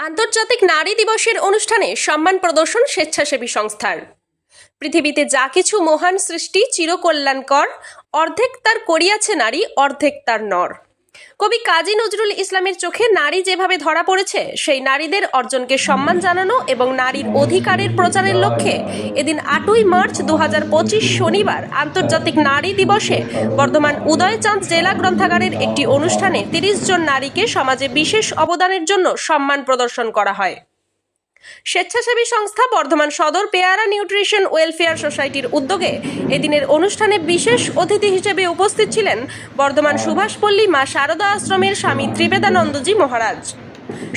আন্তর্জাতিক নারী দিবসের অনুষ্ঠানে সম্মান প্রদর্শন স্বেচ্ছাসেবী সংস্থার। পৃথিবীতে যা কিছু মহান সৃষ্টি চিরকল্যাণকর, অর্ধেক তার করিয়াছে নারী, অর্ধেক তার নর। কবি কাজী নজরুল ইসলামের চোখে নারী যেভাবে ধরা পড়েছে, সেই নারীদের অর্জনকে সম্মান জানানো এবং নারীর অধিকারের প্রচারের লক্ষ্যে এদিন আটই মার্চ দু হাজার পঁচিশ শনিবার আন্তর্জাতিক নারী দিবসে বর্ধমান উদয়চাঁদ জেলা গ্রন্থাগারের একটি অনুষ্ঠানে তিরিশ জন নারীকে সমাজে বিশেষ অবদানের জন্য সম্মান প্রদর্শন করা হয়। স্বেচ্ছাসেবী সংস্থা বর্ধমান সদর পেয়ারা নিউট্রিশন ওয়েলফেয়ার সোসাইটির উদ্যোগে এদিনের অনুষ্ঠানে বিশেষ অতিথি হিসেবে উপস্থিত ছিলেন বর্ধমান সুভাষপল্লী মা শারদা আশ্রমের স্বামী ত্রিবেদানন্দজি মহারাজ।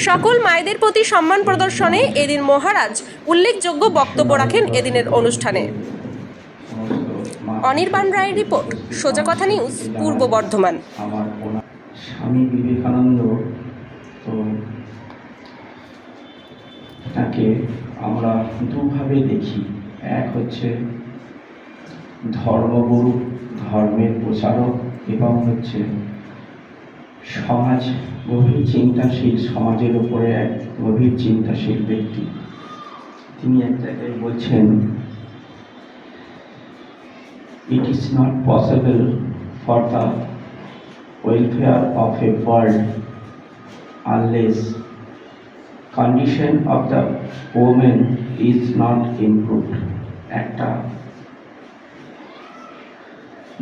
সকল মায়েদের প্রতি সম্মান প্রদর্শনে এদিন মহারাজ উল্লেখযোগ্য বক্তব্য রাখেন এদিনের অনুষ্ঠানে। অনির্বাণ রায়ের রিপোর্ট, সোজা কথা নিউজ, পূর্ব বর্ধমান। স্বামী বিবেকানন্দ তো তাকে আমরা দুভাবে দেখি। এক হচ্ছে ধর্মগুরু, ধর্মের প্রচারক এবং হচ্ছে সমাজ, গভীর চিন্তাশীল, সমাজের উপরে এক গভীর চিন্তাশীল ব্যক্তি। তিনি এক জায়গায় বলছেন, it is not possible for the welfare of a world unless condition of the woman is not improved. একটা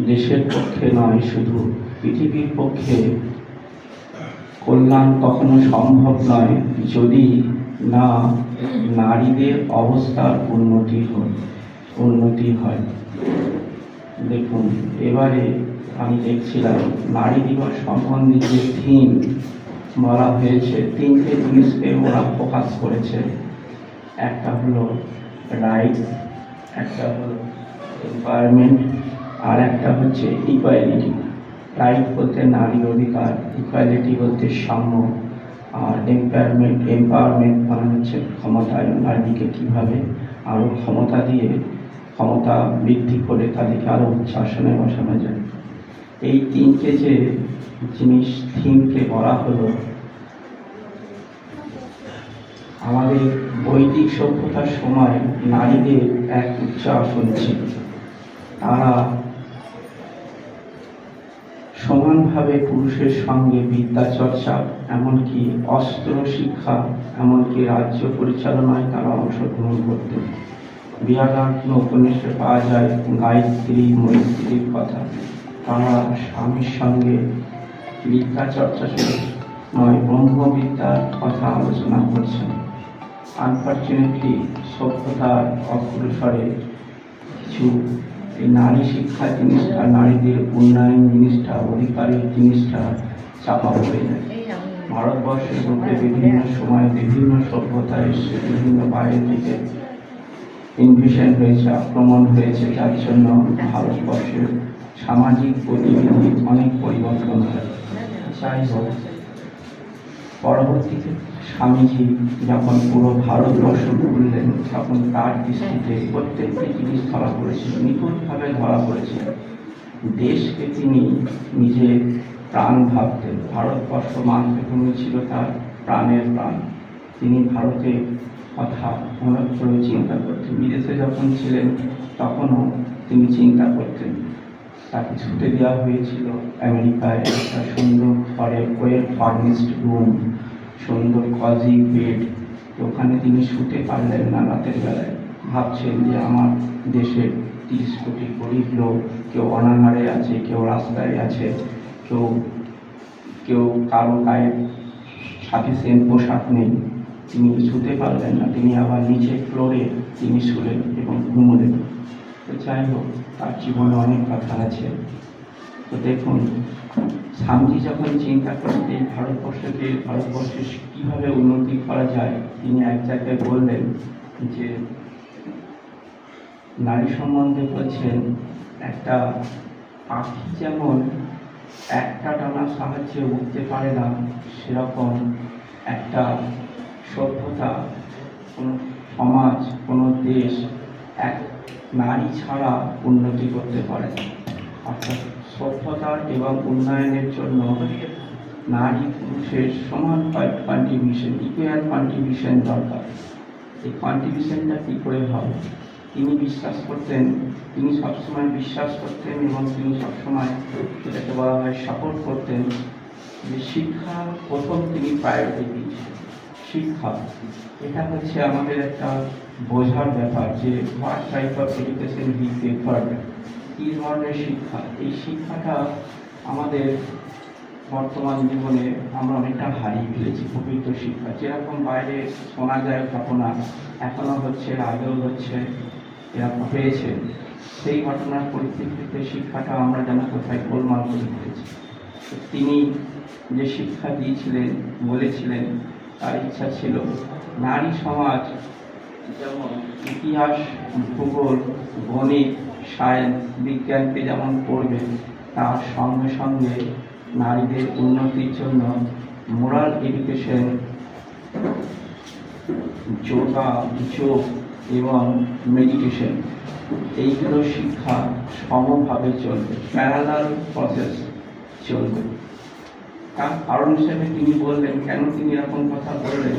দেশের পক্ষে নয়, শুধু পৃথিবীর পক্ষে কল্যাণ কখনো সম্ভব নয় যদি না নারীদের অবস্থার উন্নতি হয় উন্নতি হয়। দেখুন, এবারে আমি দেখছিলাম নারী দিবস সম্বন্ধে যে থিম বলা হয়েছে। তিনটে জিনিসকে ওরা ফোকাস করেছে। একটা হলো রাইট একটা হলো এনভায়রনমেন্ট আর একটা হচ্ছে ইকুয়ালিটি রাইট বলতে নারী অধিকার ইকুয়ালিটি বলতে সাম্য, আর এম্পায়ারমেন্ট এম্পাওয়ারমেন্ট মানে হচ্ছে ক্ষমতায়ন নারীকে কীভাবে আরও ক্ষমতা দিয়ে ক্ষমতা বৃদ্ধি করে তাদেরকে আরও উচ্চ আসনে বসানো যায়। এই তিনটে যে জিনিস থিমকে বলা হলো আমাদের বৈদিক সভ্যতার সময় নারীদের এক উচ্চ আসন ছিল। তারা সমানভাবে পুরুষের সঙ্গে বিদ্যা চর্চা, এমনকি অস্ত্র শিক্ষা, এমনকি রাজ্য পরিচালনায় তারা অংশগ্রহণ করতেন বিয়ানাট্য উপন্যাসে পাওয়া যায় গায়ত্রী, মৈত্রীর কথা। তারা স্বামীর সঙ্গে বিদ্যা চর্চা নয় ব্রহ্মবিদ্যার কথা আলোচনা করছেন। আনফর্চুনেটলি সভ্যতার অগ্রসরে কিছু এই নারী শিক্ষা জিনিসটা নারীদের উন্নয়ন জিনিসটা অধিকারের জিনিসটা চাপা পড়ে যায়। ভারতবর্ষের মধ্যে বিভিন্ন সময় বিভিন্ন সভ্যতা এসে বিভিন্ন বাইরের দিকে ইনভিশন হয়েছে, আক্রমণ হয়েছে, যার জন্য ভারতবর্ষের সামাজিক গতিবিধি অনেক পরিবর্তন হয়। যাই হোক পরবর্তীতে স্বামীজি যখন পুরো ভারতবর্ষ ঘুরলেন তখন তার দৃষ্টিতে প্রত্যেকটি জিনিস ধরা পড়েছিল নিখুঁতভাবে ধরা পড়েছিল দেশকে তিনি নিজের প্রাণ ভাবতেন ভারতবর্ষ মাতৃভূমি ছিল তার প্রাণের প্রাণ। তিনি ভারতের কথা অনেক করে চিন্তা করতেন। বিদেশে যখন ছিলেন, তখনও তিনি চিন্তা করতেন। তাকে ছুটে দেওয়া হয়েছিল আমেরিকায় একটা সুন্দর ঘরে ওয়েল ফার্নিশড রুম। সুন্দর কজি বেড ওখানে তিনি শুতে পারলেন না রাতের বেলায়। ভাবছেন যে আমার দেশের তিরিশ কোটি গরিব লোক কেউ অনাহারে আছে, কেউ রাস্তায় আছে, কেউ কেউ কারও গায়ে সাফিসিয়েন্ট পোশাক নেই। তিনি শুতে পারলেন না, তিনি আবার নিচে ফ্লোরে তিনি শুলেন এবং ঘুমলেন। তো যাই হোক, তার জীবনে অনেক কথা আছে। তো দেখুন স্বামীজি যখন চিন্তা করেন এই ভারতবর্ষকে ভারতবর্ষে কীভাবে উন্নতি করা যায়, তিনি এক জায়গায় বললেন যে, নারী সম্বন্ধে বলছেন, একটা পাখি যেমন একটা ডানার সাহায্যে উঠতে পারে না, সেরকম একটা সভ্যতা, কোনো সমাজ, কোনো দেশ এক নারী ছাড়া উন্নতি করতে পারে না। অর্থাৎ সভ্যতা এবং উন্নয়নের জন্য নারী পুরুষের সমান কন্ট্রিবিউশন ইকুয়াল কন্ট্রিবিউশন দরকার। এই কন্ট্রিবিউশনটা কী করে হবে? তিনি বিশ্বাস করতেন, তিনি সবসময় বিশ্বাস করতেন এবং তিনি সবসময় যেটাকে বলা হয় সাপোর্ট করতেন যে শিক্ষা প্রথম তিনি প্রায়োরিটি দিয়েছেন। শিক্ষা, এটা হচ্ছে আমাদের একটা বোঝার ব্যাপার যে what type of education he preferred কী ধরনের শিক্ষা? এই শিক্ষাটা আমাদের বর্তমান জীবনে আমরা অনেকটা হারিয়ে ফেলেছি, পবিত্র শিক্ষা। যেরকম বাইরে শোনা যায়, ঘটনা এখনও হচ্ছে, আগেও হচ্ছে, এরকম হয়েছে। সেই ঘটনার পরিপ্রেক্ষিতে শিক্ষাটা আমরা যেন কোথায় গোলমাল করে ফেলেছি। তিনি যে শিক্ষা দিয়েছিলেন, বলেছিলেন, তার ইচ্ছা ছিল, নারী সমাজ যেমন ইতিহাস, ভূগোল, গণিত সায়েন্স বিজ্ঞানকে যেমন পড়বে তার সঙ্গে সঙ্গে নারীদের উন্নতির জন্য মোরাল এডুকেশন যোগা, যোগ এবং মেডিটেশন এইগুলো শিক্ষা সমভাবে চলবে প্যারালাল প্রসেস চলবে। তার কারণ হিসেবে তিনি বললেন, কেন তিনি এরকম কথা বললেন?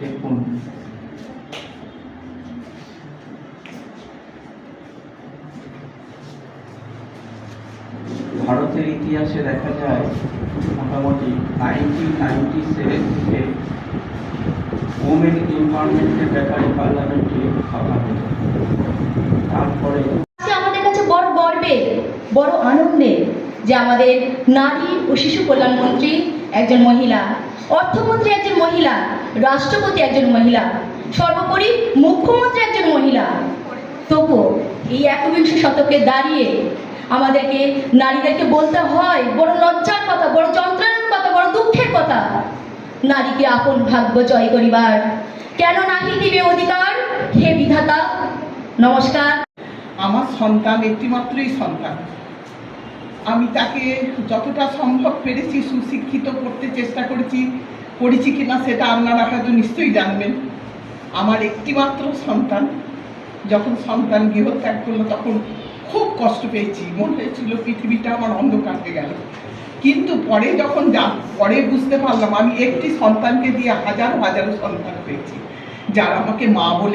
দেখুন ভারতের ইতিহাসে দেখা যায়, মোটামুটি নাইনটিন নাইনটি সেভেন থেকে ওমেন এমপাওয়ারমেন্টের ব্যাপারে পার্লামেন্টে কথা হয়েছে তারপরে বড় আনন্দের যে আমাদের নারী ও শিশু কল্যাণ মন্ত্রী একজন মহিলা, অর্থমন্ত্রী একজন মহিলা, রাষ্ট্রপতি একজন মহিলা, সর্বোপরি মুখ্যমন্ত্রী একজন মহিলা। তবুও এই একবিংশ শতকে দাঁড়িয়ে আমাদেরকে, নারীদেরকে বলতে হয়, বড় লজ্জার কথা, বড় যন্ত্রণার কথা, বড় দুঃখের কথা। নারীকে আপন ভাগ্য জয় করিবার। কেন নাহি দিবে অধিকার? হে বিধাতা, নমস্কার। আমার সন্তান একটিমাত্রই সন্তান। আমি তাকে যতটা সম্ভব পেরেছি, সুশিক্ষিত করতে চেষ্টা করেছি করেছি কিনা সেটা আপনারা হয়তো নিশ্চয়ই জানবেন। আমার একটিমাত্র সন্তান, যখন সন্তান গৃহত্যাগ করল, তখন খুব কষ্ট পেয়েছি। মনে হয়েছিল পৃথিবীটা আমার অন্ধকার হয়ে গেল। কিন্তু পরে যখন যা, পরে বুঝতে পারলাম, আমি একটি সন্তানকে দিয়ে হাজারো হাজারো সন্তান পেয়েছি। যারা আমাকে মা বলে